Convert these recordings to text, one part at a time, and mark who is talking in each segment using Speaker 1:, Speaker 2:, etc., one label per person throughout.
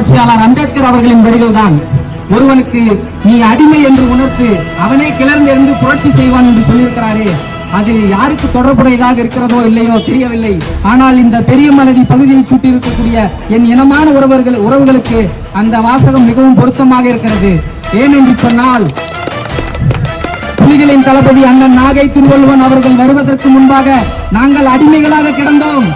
Speaker 1: புரட்சியாளர் அம்பேத்கர் அவர்களின் வரிகள் தான் ஒருவனுக்கு நீ அடிமை என்று உணர்த்து அவனே கிளர்ந்தெழுந்து புரட்சி செய்வான் என்று சொல்லியிருக்கிறாரே. அது யாருக்கு தொடர்புடையதாக இருக்கிறதோ இல்லையோ தெரியவில்லை. ஆனால் இந்த பெரிய மலதி பகுதியை சுற்றி இருக்கக்கூடிய என் இனமான உறவர்கள் உறவுகளுக்கு அந்த வாசகம் மிகவும் பொருத்தமாக இருக்கிறது. ஏனென்று சொன்னால் புலிகளின் தளபதி அண்ணன் நாகை திருவள்ளுவன் அவர்கள் வருவதற்கு முன்பாக நாங்கள் அடிமைகளாக கிடந்தோம்.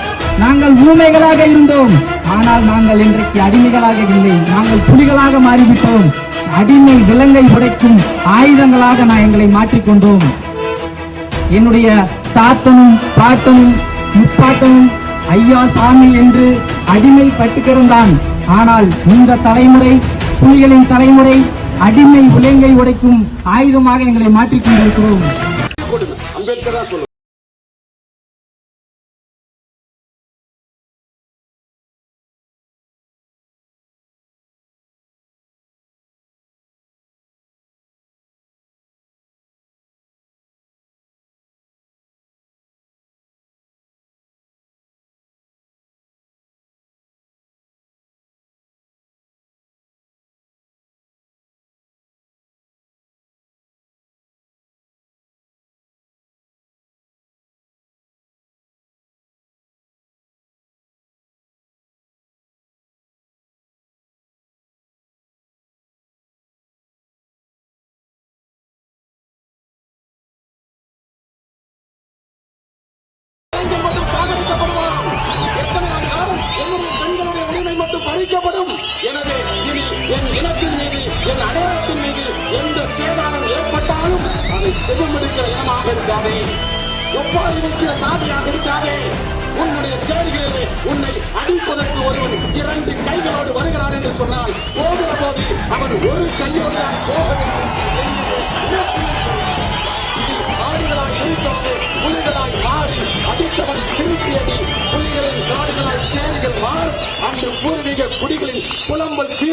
Speaker 1: நாங்கள் ஊமைகளாக இருந்தோம். ஆனால் நாங்கள் இன்றைக்கு அடிமைகளாக இல்லை. நாங்கள் புலிகளாக மாறிவிட்டோம். அடிமை விலங்கை உடைக்கும் ஆயுதங்களாக நான் எங்களை மாற்றிக்கொண்டோம். என்னுடைய தாத்தனும் பாட்டனும் முப்பாட்டனும் ஐயா சாமி என்று அடிமை பட்டு கிடந்தான். ஆனால் இந்த தலைமுறை புலிகளின் தலைமுறை அடிமை விலங்கை உடைக்கும் ஆயுதமாக எங்களை மாற்றிக் கொண்டிருக்கிறோம்
Speaker 2: அம்பேத்கரா என் இனத்தின் மீது என் அடையாளத்தின் மீது எந்த சேதாரம் ஏற்பட்டாலும் அதை செவமெடுக்கிற இனமாக இருக்காதே. ஒப்பாரி வைக்கிற சாதியாக இருக்காதே. உன்னுடைய செயல்களிலே உன்னை அடிப்பதற்கு ஒருவன் இரண்டு கைகளோடு வருகிறான் என்று சொன்னால் போகிற போது அவன் ஒரு கையோடு தான் போக வேண்டும். என்கிற புலிகளாய் மாறி அடித்தவன் திருப்பி புலிகளின் காடுகளால் சேரிகள் மாறும். அன்று பூர்வீக குடிகளின் புலம்பல் தீர்வு